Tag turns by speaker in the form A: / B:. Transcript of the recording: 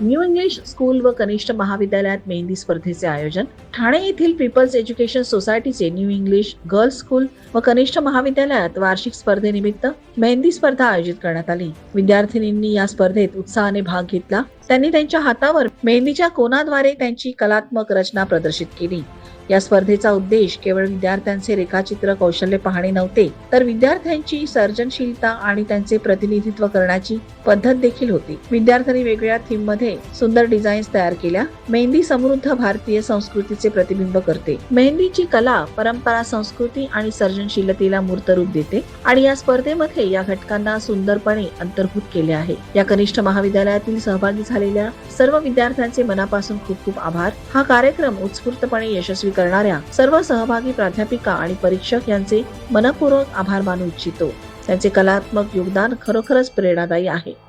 A: New English school व कनिष्ठ महाविद्यालयात मेहंदी स्पर्धेचे आयोजन. ठाणे येथील पीपल्स एज्युकेशन सोसायटीचे न्यू इंग्लिश गर्ल्स स्कूल व कनिष्ठ महाविद्यालयात वार्षिक स्पर्धेनिमित्त मेहंदी स्पर्धा आयोजित करण्यात आली. विद्यार्थिनींनी या स्पर्धेत उत्साहाने भाग घेतला. त्यांनी त्यांच्या हातावर मेहंदीच्या कोनाद्वारे त्यांची कलात्मक रचना प्रदर्शित केली. या स्पर्धेचा उद्देश केवळ विद्यार्थ्यांचे रेखाचित्र कौशल्य पाहणे नव्हते तर विद्यार्थ्यांची सर्जनशीलता आणि त्यांचे प्रतिनिधित्व करण्याची पद्धत देखील होती. विद्यार्थ्यांनी वेगवेगळ्या थीममध्ये सुंदर डिझाईन्स तयार केल्या. मेहंदी समृद्ध भारतीय संस्कृतीचे प्रतिबिंब करते. मेहंदीची कला परंपरा संस्कृती आणि सर्जनशीलतेला मूर्त रूप देते आणि या स्पर्धेमध्ये या घटकांना सुंदरपणे अंतर्भूत केले आहे. या कनिष्ठ महाविद्यालयातील सहभागी झालेल्या सर्व विद्यार्थ्यांचे मनापासून खूप खूप आभार. हा कार्यक्रम उत्स्फूर्तपणे यशस्वी करणाऱ्या सर्व सहभागी प्राध्यापिका आणि परीक्षक यांचे मनपूर्वक आभार मानू इच्छितो. त्यांचे कलात्मक योगदान खरोखरच प्रेरणादायी आहे.